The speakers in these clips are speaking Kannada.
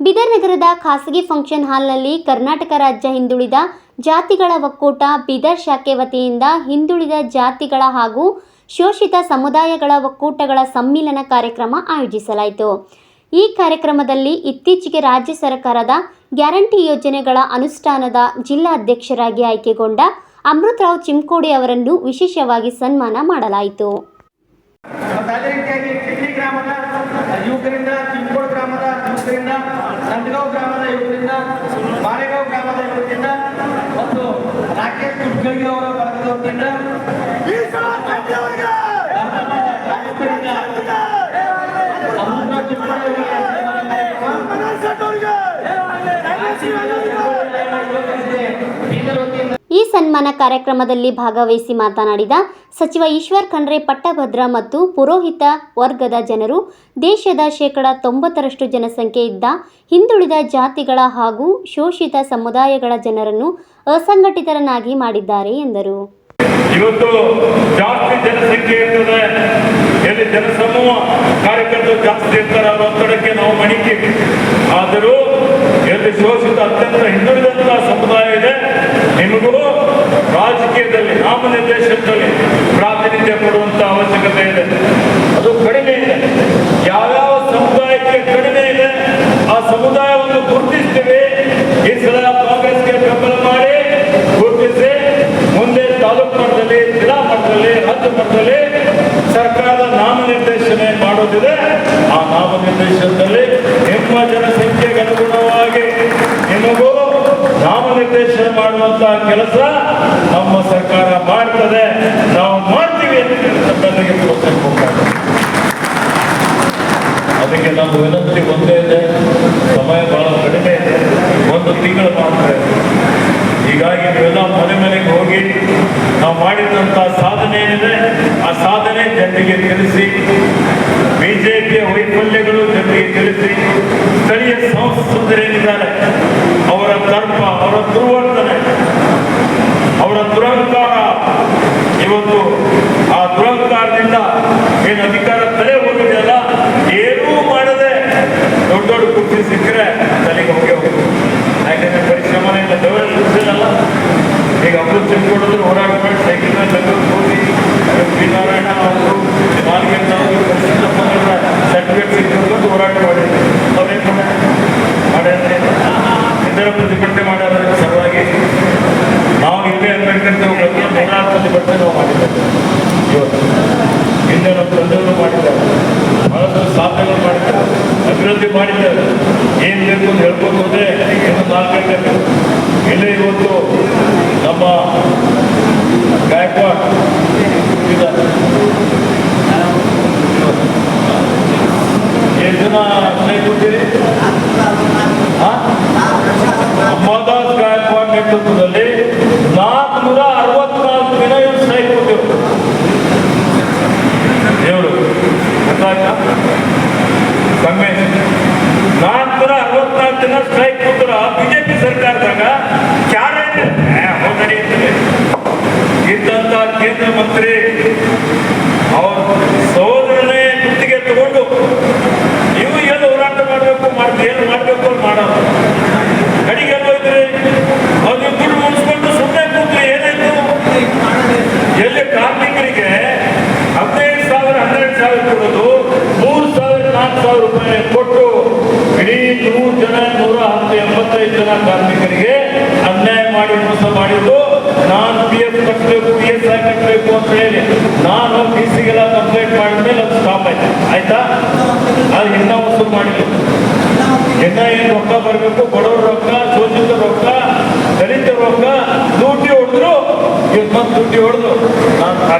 ಬಿದರ್ ನಗರದ ಖಾಸಗಿ ಫಂಕ್ಷನ್ ಹಾಲ್ನಲ್ಲಿ ಕರ್ನಾಟಕ ರಾಜ್ಯ ಹಿಂದುಳಿದ ಜಾತಿಗಳ ಒಕ್ಕೂಟ ಬಿದರ್ ಶಾಖೆ ವತಿಯಿಂದ ಹಿಂದುಳಿದ ಜಾತಿಗಳ ಹಾಗೂ ಶೋಷಿತ ಸಮುದಾಯಗಳ ಒಕ್ಕೂಟಗಳ ಸಮ್ಮಿಲನ ಕಾರ್ಯಕ್ರಮ ಆಯೋಜಿಸಲಾಯಿತು. ಈ ಕಾರ್ಯಕ್ರಮದಲ್ಲಿ ಇತ್ತೀಚೆಗೆ ರಾಜ್ಯ ಸರ್ಕಾರದ ಗ್ಯಾರಂಟಿ ಯೋಜನೆಗಳ ಅನುಷ್ಠಾನದ ಜಿಲ್ಲಾ ಅಧ್ಯಕ್ಷರಾಗಿ ಆಯ್ಕೆಗೊಂಡ ಅಮೃತರಾವ್ ಚಿಮ್ಕೋಡಿ ಅವರನ್ನು ವಿಶೇಷವಾಗಿ ಸನ್ಮಾನ ಮಾಡಲಾಯಿತು. ಗ್ರಾಮದ ಯುವಕರಿಂದ ಯುವಕರಿಂದ ನಂದಗಾಂವ್ ಗ್ರಾಮದ ಯುವಕರಿಂದ ಮಾರೇಗಾಂವ್ ಗ್ರಾಮದ ಯುವಕರಿಂದ ಮತ್ತು ರಾಕೇಶ್ ಕುಟ್ಕಳ್ಗಿ ಅವರ ವತಿಯಿಂದ ಅಮೃತ ಚಿಕ್ಕೋಡಿ ಅವರಿಗೆ ಈ ಸನ್ಮಾನ ಕಾರ್ಯಕ್ರಮದಲ್ಲಿ ಭಾಗವಹಿಸಿ ಮಾತನಾಡಿದ ಸಚಿವ ಈಶ್ವರ್ ಖಂಡ್ರೆ, ಪಟ್ಟಭದ್ರ ಮತ್ತು ಪುರೋಹಿತ ವರ್ಗದ ಜನರು, ದೇಶದ ಶೇಕಡ ತೊಂಬತ್ತರಷ್ಟು ಜನಸಂಖ್ಯೆ ಇದ್ದ ಹಿಂದುಳಿದ ಜಾತಿಗಳ ಹಾಗೂ ಶೋಷಿತ ಸಮುದಾಯಗಳ ಜನರನ್ನು ಅಸಂಘಟಿತರನ್ನಾಗಿ ಮಾಡಿದ್ದಾರೆ ಎಂದರು. ಇವತ್ತು ಜಾಸ್ತಿ ಜನಸಂಖ್ಯೆ ಇರ್ತದೆ. ಎಲ್ಲಿ ಜನಸಮೂಹ ಕಾರ್ಯಕರ್ತರು ಜಾಸ್ತಿ ಇರ್ತಾರೆ ಒತ್ತಡಕ್ಕೆ ನಾವು ಮಣಿಕೆ. ಆದರೂ ಎಲ್ಲಿ ಶೋಷಿತ ಅತ್ಯಂತ ಮಾಡುವಂತಹ ಕೆಲಸ ನಮ್ಮ ಸರ್ಕಾರ ಮಾಡ್ತದೆ. ನಾವು ಮಾಡ್ತೀವಿ ಅದಕ್ಕೆ ನಮ್ಮ ವಿನಂತಿ ಒಂದೇ ಇದೆ. ಸಮಯ ಬಹಳ ಕಡಿಮೆ ಇದೆ. ಒಂದು ತಿಂಗಳು ಮಾತ್ರ. ಹೀಗಾಗಿ ನೀವೆಲ್ಲ ಮನೆ ಮನೆಗೆ ಹೋಗಿ ನಾವು ಮಾಡಿದಂತಹ ಸಾಧನೆ ಏನಿದೆ, ಆ ಸಾಧನೆ ಜನರಿಗೆ ತಿಳಿಸಿ, ಬಿಜೆಪಿಯ ವೈಫಲ್ಯಗಳು ಜನರಿಗೆ ತಿಳಿಸಿ, ಸ್ಥಳೀಯ ಸಂಸದರೇನಿದ್ದಾರೆ ಅವರ ದರ್ಪ ಅವರ ದುರ್ವರ್ತನೆ ಅವರ ದುರಂಕಾರ ಇವತ್ತು ಆ ದುರಂಕಾರದಿಂದ ಏನು ಅಧಿಕಾರ ತಲೆ ಹೋಗಿದೆಯಲ್ಲ ಏನೂ ಮಾಡದೆ ದೊಡ್ಡ ದೊಡ್ಡ ಕುರ್ಚಿ ಸಿಕ್ಕರೆ ಏನು ಬೇಕು ಅಂತ ಹೇಳ್ಕೊಂಡು ಹೋದ್ರೆ ಇನ್ನು ನಾಲ್ಕು. ಇಲ್ಲೇ ಇವತ್ತು ನಮ್ಮ ಗಾಯಕ್ವಾಡ್ ಬಿಜೆಪಿ ಇದ್ದಾಗ ತಗೊಂಡು ನೀವು ಏನು ಹೋರಾಟ ಮಾಡಬೇಕು ಮಾಡಿ ಏನು ಮಾಡಬೇಕು ಅಂತ ಮಾಡೋದು ಕಡೆಗೆ ಎಲ್ಲೋಯ್ತ್ರಿ ಅವ್ರು ನೀವು ದುಡ್ಡು ಮುಗಿಸ್ಕೊಂಡು ಸುಮ್ಮನೆ ಏನಾಯ್ತು? ಎಲ್ಲಿ ಕಾರ್ಮಿಕರಿಗೆ ಹದಿನೈದು ಸಾವಿರ, ಹನ್ನೆರಡು ಸಾವಿರ ಕೊಡೋದು, ಮೂರು ಸಾವಿರ, ನಾಲ್ಕು ಸಾವಿರ ರೂಪಾಯಿ ಜನ ಕಾರ್ಮಿಕರಿಗೆ ಅನ್ಯಾಯ ಮಾಡಿ ಮೋಸ ಮಾಡಿದ್ದು ನಾನು ಪಿ ಎಫ್ ಕಟ್ಟಬೇಕು ಪಿ ಎಸ್ ಐ ಕಟ್ಟಬೇಕು ಅಂತ ಹೇಳಿ ನಾನು ಪಿ ಸಿಗೆಲ್ಲ ಕಂಪ್ಲೇಂಟ್ ಮಾಡಿದ್ಮೇಲೆ ಅದು ಸ್ಟಾಪ್ ಆಯ್ತು. ಆಯ್ತಾ? ಅದು ಇನ್ನ ವಸೂಲು ಮಾಡಿಲ್ಲ ಇನ್ನ ಏನು ರೊಕ್ಕ ಬರಬೇಕು? ಬಡವ್ರ ರೊಕ್ಕ ಶೋಷಿತ ರೊಕ್ಕ, ದಲಿತ ರೊಕ್ಕ ದುಡ್ಡಿ ಹೊಡೆದ್ರು ಇವತ್ತು ದುಡ್ಡಿ ಹೊಡೆದು ನಾನು ಆ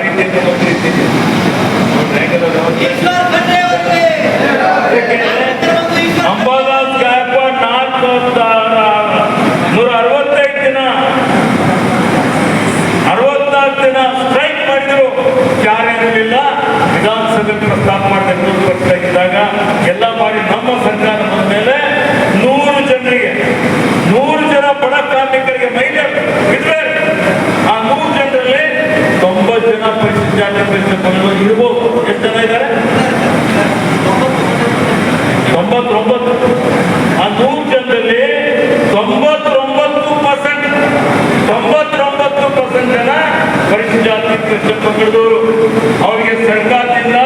ಪರಿಶಿಷ್ಟ ಜಾತಿ ಪಂಗಡದವರು ಅವರಿಗೆ ಸರ್ಕಾರದಿಂದ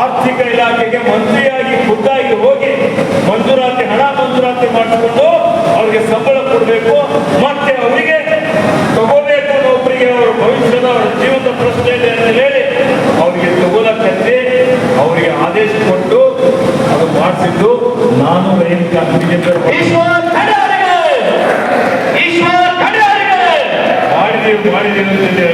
ಆರ್ಥಿಕ ಇಲಾಖೆಗೆ ಮಂತ್ರಿಯಾಗಿ ಖುದ್ದಾಗಿ ಹೋಗಿ ಮಂಜೂರಾತಿ, ಹಣ ಮಂಜೂರಾತಿ ಮಾಡಿಕೊಂಡು ಅವರಿಗೆ ಸಂಬಳ ಕೊಡಬೇಕು. ಮತ್ತೆ ಅವರಿಗೆ ತಗೋಬೇಕು ಒಬ್ಬರಿಗೆ ಅವರ ಭವಿಷ್ಯದ ಅವರ ಜೀವನದ ಪ್ರಶ್ನೆ ಇದೆ ಅಂತ ಹೇಳಿ ಅವರಿಗೆ ತಗೋಲಕ್ಕಂತೆ ಅವರಿಗೆ ಆದೇಶ ಕೊಟ್ಟು ಅದು ಮಾಡಿಸಿದ್ದು ನಾನು ರೈತ que vale que no entender.